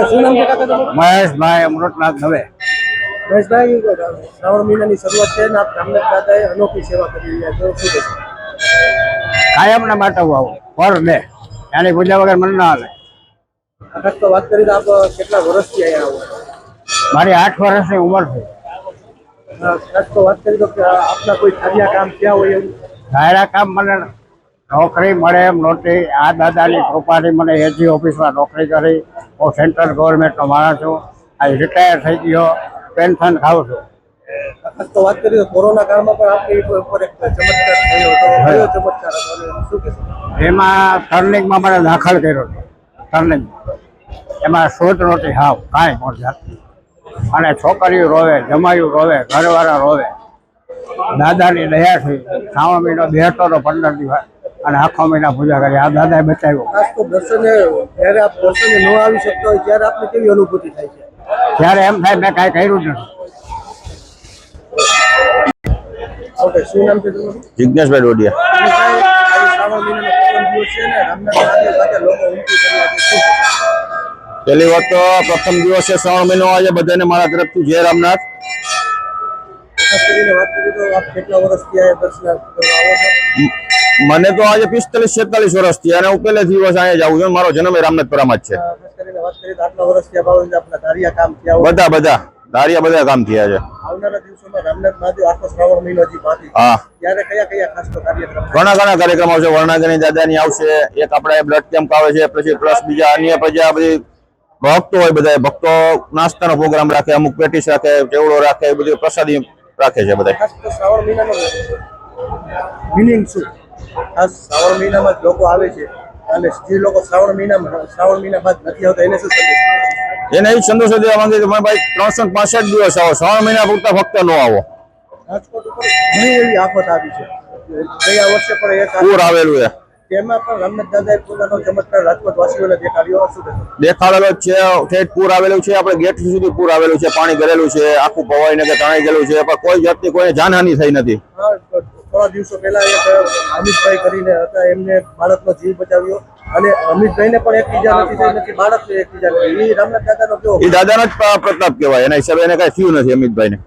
Okay શું નામ છે કાકા મહેશભાઈ અમૃતનાથ દવે. મહેશભાઈ શ્રાવણ મહિનાની શરૂઆત છે ને આપ રામનાથ દાદાએ અનોખી સેવા કરી રહ્યા છો. શું કહેશો? કાયમના માટે હું આવું પર ડે એની પૂજા વગર મને ના ખાસ તો વાત કરી તો આપ કેટલા વર્ષથી અહીંયા આવો મારી આઠ વર્ષની ઉંમર છે. ખાસ તો વાત કરી તો કે આપના કોઈ કાર્ય કામ ક્યાં હોય એવું? ધાયરા કામ મને નોકરી મળે એમ નહોતી. આ દાદાની કૃપાથી મને એજી ઓફિસમાં નોકરી કરી. હું સેન્ટ્રલ ગવર્મેન્ટનો માણસ છું. આ રિટાયર થઈ ગયો. પેન્શન ખાઉં છું. તો વાત કરીએ કોરોના કાળમાં પણ આપની ચમત્કાર ચમત્કાર એમાં ટર્નિંગમાં મને દાખલ કર્યો હતો. ટર્નિંગ એમાં શોધ નહોતી. હાવ કાંઈ પણ જાતની. અને છોકરીઓ રોવે જમાયું રોવે ઘરવાળા રોવે. દાદાની દયા થઈ શ્રાવણ મહિનો બેઠો તો પંદર દિવસ. અને આખો મહિના પૂજા કરી. આ દાદાએ બચાવ્યો ખાસ તો દર્શને જ્યારે આપ દર્શને ન આવી શકતા હોય ત્યારે આપને કેવી અનુભૂતિ થાય છે? ત્યારે એમ થાય મેં કાંઈ કર્યું જ નથી. શું નામ છે તમારું? જિજ્ઞેશભાઈ ડોડિયા? પહેલી વાત તો પ્રથમ દિવસ છે શ્રાવણ મહિનો આજે બધાને મારા તરફથી જય રામનાથ. ખાસ કરીને વાત કરીએ તો આપ કેટલા વર્ષથી અહીંયા દર્શન કરવા આવો છો? મ- મને તો આજે પિસ્તાલીસ છેતાલીસ વર્ષ થયા અને હું પહેલેથી દિવસ અહીંયા જાઉં છું. મારો જન્મ રામનાથપુરામાં જ છે. વર્ષથી બધા બધા. ધારિયા બધા કામ થયા છે. છે. ઘણા ઘણા કાર્યક્રમો આવશે વર્ણાગણી દાદાની આવશે. એક આપણે બ્લડ કેમ્પ આવે છે. પછી પ્લસ બીજા અન્ય પ્રજા બધી ભક્તો હોય બધા ભક્તો નાસ્તાનો પ્રોગ્રામ રાખે અમુક પેટીસ રાખે ચેવડો રાખે એ બધું પ્રસાદી રાખે છે બધા શ્રાવણ મહિનાનો મિનિંગ શું? ખાસ શ્રાવણ મહિનામાં જ લોકો આવે છે. અને જે લોકો શ્રાવણ મહિનામાં શ્રાવણ મહિના બાદ નથી આવતા એને શું સંદેશ એને એ સંદેશો દેવા માંગે કે ભાઈ ત્રણસો પાસઠ દિવસ આવો શ્રાવણ મહિના પૂરતા ફક્ત ન આવો. રાજકોટ ઉપર ઘણી એવી આફત આવી છે. ગયા વર્ષે પણ એક પૂર આવેલું છે. તેમાં પણ રામનાથ દાદાએ પોતાનો ચમત્કાર રાજકોટ વાસીઓને દેખાડ્યો શું દેખાડેલો છે ઠેઠ પૂર આવેલું છે આપણે ગેટ સુધી પૂર આવેલું છે પાણી ભરેલું છે આખું પવાઈને કે તણાઈ ગયેલું છે પણ કોઈ જાતની કોઈ જાનહાનિ થઈ નથી. થોડા દિવસો પહેલા એક અમિતભાઈ કરીને હતા, એમને બાળકનો જીવ બચાવ્યો. અને અમિતભાઈને પણ એક ઈજા નથી થઈ નથી બાળકને એક ઈજા નથી. એ રામનાથ દાદાનો કેવો એ દાદાનો જ પ્રતાપ કહેવાય. એના હિસાબે એને કઈ થયું નથી અમિતભાઈને.